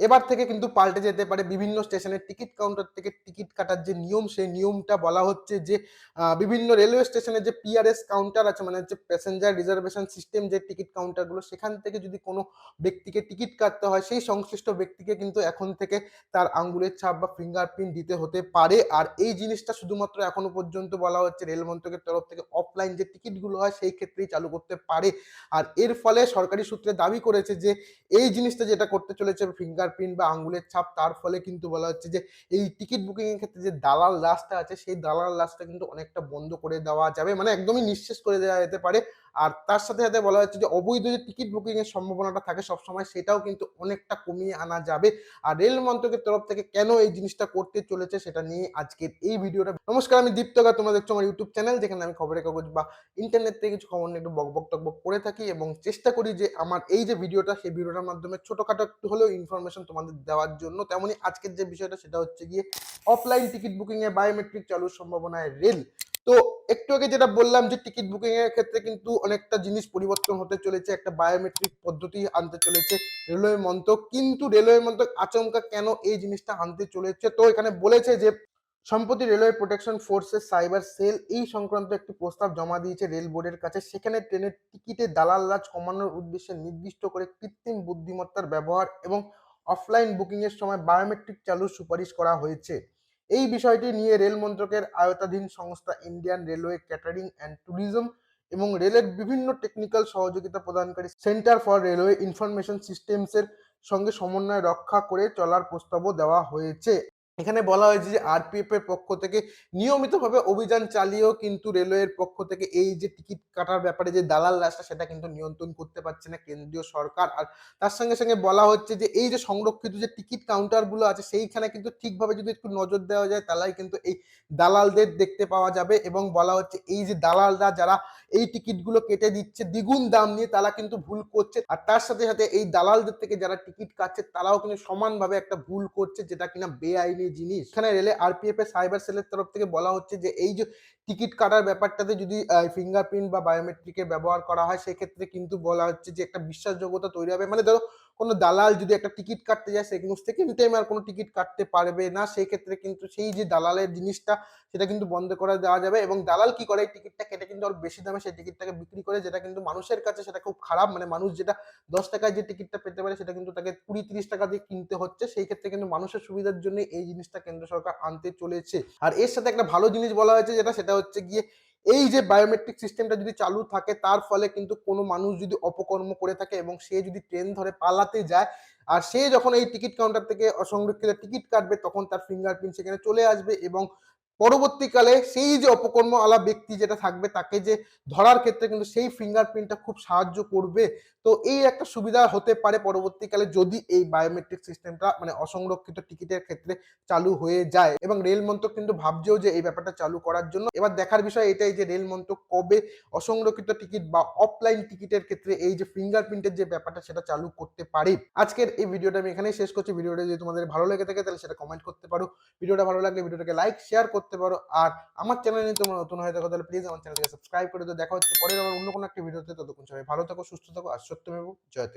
এবার থেকে কিন্তু পাল্টে যেতে পারে বিভিন্ন স্টেশনের টিকিট কাউন্টার থেকে টিকিট কাটার যে নিয়ম, সেই নিয়মটা বলা হচ্ছে যে বিভিন্ন রেলওয়ে স্টেশনে যে পিআরএস কাউন্টার আছে মানে হচ্ছে প্যাসেঞ্জার রিজার্ভেশন সিস্টেম যে টিকিট কাউন্টারগুলো সেখান থেকে যদি কোনো ব্যক্তিকে টিকিট কাটতে হয়, সেই সংশ্লিষ্ট ব্যক্তিকে কিন্তু এখন থেকে তার আঙ্গুলের ছাপ বা ফিঙ্গারপ্রিন্ট দিতে হতে পারে। আর এই জিনিসটা শুধুমাত্র এখনও পর্যন্ত বলা হচ্ছে রেল মন্ত্রকের তরফ থেকে অফলাইন যে টিকিটগুলো হয়, সেই ক্ষেত্রেই চালু করতে পারে। আর এর ফলে সরকারি সূত্রে দাবি করেছে যে, এই জিনিসটা যেটা করতে চলেছে ফিঙ্গারপ্রিন্ট বা আঙ্গুলের ছাপ, তার ফলে কিন্তু বলা হচ্ছে যে, এই টিকিট বুকিং এর ক্ষেত্রে যে দালাল রাস্তা আছে, সেই দালাল রাস্তা কিন্তু অনেকটা বন্ধ করে দেওয়া যাবে মানে একদমই নিঃশেষ করে দেওয়া যেতে পারে। আর তার সাথে সাথে বলা হচ্ছে যে, অবৈধ যে টিকিট বুকিং এর সম্ভাবনাটা থাকে সবসময়, সেটাও কিন্তু অনেকটা কমিয়ে আনা যাবে। আর রেল মন্ত্রকের তরফ থেকে কেন এই জিনিসটা করতে চলেছে সেটা নিয়ে আজকের এই ভিডিওটা। নমস্কার, আমি দীপ্তকা তোমরা দেখছ আমার ইউটিউব চ্যানেল যেখানে আমি খবরের কাগজ বা ইন্টারনেট থেকে কিছু খবর নিয়ে একটু বকবক টকবক করে থাকি এবং চেষ্টা করি যে, আমার এই যে ভিডিওটা, সেই ভিডিওটার মাধ্যমে ছোটখাটো একটু হলেও ইনফরমেশন তোমাদের দেওয়ার জন্য। তেমনই আজকের যে বিষয়টা, সেটা হচ্ছে গিয়ে অফলাইন টিকিট বুকিং এ বায়োমেট্রিক চালুর সম্ভাবনায় রেল। তো একটু আগে যেটা বললাম যে টিকিট বুকিং এর ক্ষেত্রে কিন্তু অনেকটা জিনিস পরিবর্তন হতে চলেছে, একটা বায়োমেট্রিক পদ্ধতি আনতে চলেছে রেলওয়ে মন্ত্রক। কিন্তু রেলওয়ে মন্ত্রক আচমকা কেন এই জিনিসটা আনতে চলেছে? তো এখানে বলেছে যে সম্প্রতি রেলওয়ে প্রোটেকশন ফোর্সের সাইবার সেল এই সংক্রান্ত একটি প্রস্তাব জমা দিয়েছে রেল বোর্ডের কাছে। সেখানে ট্রেনের টিকিটে দালাল রাজ কমানোর উদ্দেশ্যে নির্দিষ্ট করে কৃত্রিম বুদ্ধিমত্তার ব্যবহার এবং অফলাইন বুকিং এর সময় বায়োমেট্রিক চালুর সুপারিশ করা হয়েছে। এই বিষয়টি নিয়ে রেল মন্ত্রকের আয়তাধীন সংস্থা Indian railway catering and tourism এবং রেলের বিভিন্ন টেকনিক্যাল সহযোগিতা প্রদানকারী সেন্টার ফর রেলওয়ে ইনফরমেশন সিস্টেমসের সঙ্গে সমন্বয় রক্ষা করে চলার প্রস্তাবও দেওয়া হয়েছে। এখানে বলা হয়েছে যে আরপিএফ এর পক্ষ থেকে নিয়মিতভাবে অভিযান চালিয়েও কিন্তু রেলওয়ের পক্ষ থেকে এই যে টিকিট কাটার ব্যাপারে যে দালাল রাস্তা, সেটা কিন্তু নিয়ন্ত্রণ করতে পারছে না কেন্দ্রীয় সরকার। আর তার সঙ্গে সঙ্গে বলা হচ্ছে যে এই যে সংরক্ষিত যে টিকিট কাউন্টারগুলো আছে, সেইখানে কিন্তু ঠিকভাবে যদি একটু নজর দেওয়া যায়, তাহলেই কিন্তু এই দালালদের দেখতে পাওয়া যাবে। এবং বলা হচ্ছে এই যে দালালরা যারা এই টিকিটগুলো কেটে দিচ্ছে, দ্বিগুণ দাম নিয়ে তারা কিন্তু ভুল করছে। আর তার সাথে সাথে এই দালালদের থেকে যারা টিকিট কাটছে, তারাও কিন্তু সমানভাবে একটা ভুল করছে, যেটা কিনা বেআইনি জিনিস। এখানে রেলে আরপিএফ এর সাইবার সেলের তরফ থেকে বলা হচ্ছে যে, এই যে টিকিট কাটার ব্যাপারটাতে যদি ফিঙ্গারপ্রিন্ট বা বায়োমেট্রিকের ব্যবহার করা হয়, সেক্ষেত্রে কিন্তু বলা হচ্ছে যে, একটা বিশ্বাসযোগ্যতা তৈরি হবে। মানে ধরো, কোনো দালাল যদি একটা টিকিট কাটতে যায়, সে কিন্তু সেকেন্ড টাইম আর কোনো টিকিট কাটতে পারবে না। সেই ক্ষেত্রে কিন্তু সেই যে দালালের জিনিসটা, সেটা কিন্তু বন্ধ করে দেওয়া যাবে এবং দালাল কি করে, এই টিকিটটা কেটে কিন্তু আর বেশি দামে সেই টিকিটটাকে বিক্রি করে, যেটা কিন্তু মানুষের কাছে সেটা খুব খারাপ। মানে মানুষ যেটা দশ টাকায় যে টিকিটটা পেতে পারে, সেটা কিন্তু তাকে কুড়ি, তিরিশ টাকা দিয়ে কিনতে হচ্ছে। সেই ক্ষেত্রে কিন্তু মানুষের সুবিধার জন্য এই জিনিসটা কেন্দ্র সরকার আনতে চলেছে। আর এর সাথে একটা ভালো জিনিস বলা হয়েছে যেটা, সেটা হচ্ছে গিয়ে এই যে বায়োমেট্রিক সিস্টেমটা যদি চালু থাকে, তার ফলে কিন্তু কোনো মানুষ যদি অপকর্ম করে থাকে এবং সে যদি ট্রেন ধরে পালাতে যায়, আর সে যখন এই টিকিট কাউন্টার থেকে অসংরক্ষিত টিকিট কাটবে, তখন তার ফিঙ্গারপ্রিন্ট সেখানে চলে আসবে এবং পরবর্তীকালে সেই যে অপকর্ম আলা ব্যক্তি যেটা থাকবে তাকে যে ধরার ক্ষেত্রে কিন্তু সেই ফিঙ্গারপ্রিন্টটা খুব সাহায্য করবে। তো এই একটা সুবিধা হতে পারে পরবর্তীকালে যদি এই বায়োমেট্রিক সিস্টেমটা মানে অসংরক্ষিত টিকিটের ক্ষেত্রে চালু হয়ে যায়। এবং রেল মন্ত্রক কিন্তু ভাবছেও যে এই ব্যাপারটা চালু করার জন্য। এবার দেখার বিষয় এটাই যে রেল মন্ত্রক কবে অসংরক্ষিত টিকিট বা অফলাইন টিকিটের ক্ষেত্রে এই যে ফিঙ্গারপ্রিন্টের যে ব্যাপারটা সেটা চালু করতে পারে। আজকের এই ভিডিওটা আমি এখানেই শেষ করছি। ভিডিওটা যদি তোমাদের ভালো লেগে থাকে তাহলে সেটা কমেন্ট করতে পারো। ভিডিওটা ভালো লাগলে ভিডিওটাকে লাইক শেয়ার করতে পারো। আর আমার চ্যানেলে তোমরা নতুন হয়ে থাকো, তাহলে প্লিজ আমার চ্যানেলকে সাবস্ক্রাইব করে তো দেখা হচ্ছে পরে আবার অন্য কোনো একটা ভিডিওতে ততক্ষণ সবাই ভালো থাকো, সুস্থ থাকো, আর সত্যমেব জয়তে